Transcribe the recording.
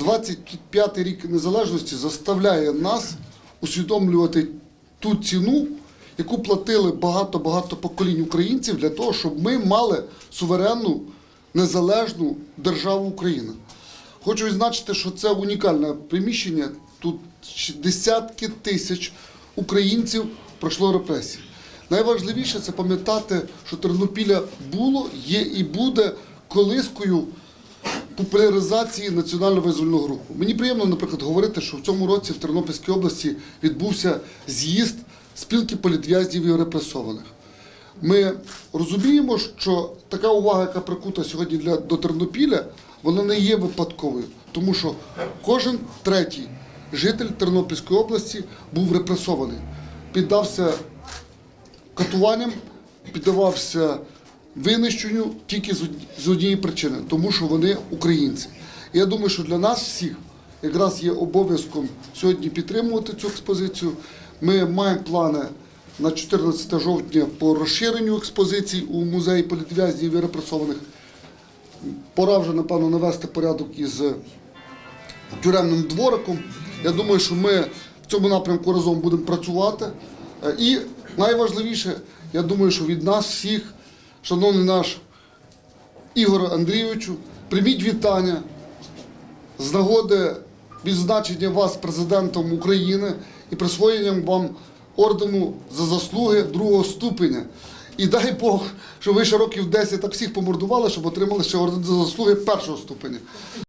25-й рік незалежності заставляє нас усвідомлювати ту ціну, яку платили багато-багато поколінь українців для того, щоб ми мали суверенну незалежну державу Україна. Хочу відзначити, що це унікальне приміщення. Тут десятки тисяч українців пройшло репресії. Найважливіше це пам'ятати, що Тернопіля було, є і буде колискою популяризації національно-визвольного руху. Мені приємно, наприклад, говорити, що в цьому році в Тернопільській області відбувся з'їзд спілки політв'язнів і репресованих. Ми розуміємо, що така увага, яка прикута сьогодні для, до Тернопіля, вона не є випадковою, тому що кожен третій житель Тернопільської області був репресований, піддався катуванням, піддавався винищенню тільки з однієї причини, тому що вони українці. Я думаю, що для нас всіх якраз є обов'язком сьогодні підтримувати цю експозицію. Ми маємо плани на 14 жовтня по розширенню експозицій у музеї політв'язнів і репресованих. Пора вже, напевно, навести порядок із тюремним двориком. Я думаю, що ми в цьому напрямку разом будемо працювати. Е, І найважливіше, я думаю, що від нас всіх, шановний наш Ігор Андрійовичу, прийміть вітання з нагоди відзначення вас президентом України і присвоєнням вам ордену за заслуги другого ступеня. І дай Бог, щоб ви ще років 10 так всіх помордували, щоб отримали ще орден за заслуги першого ступеня.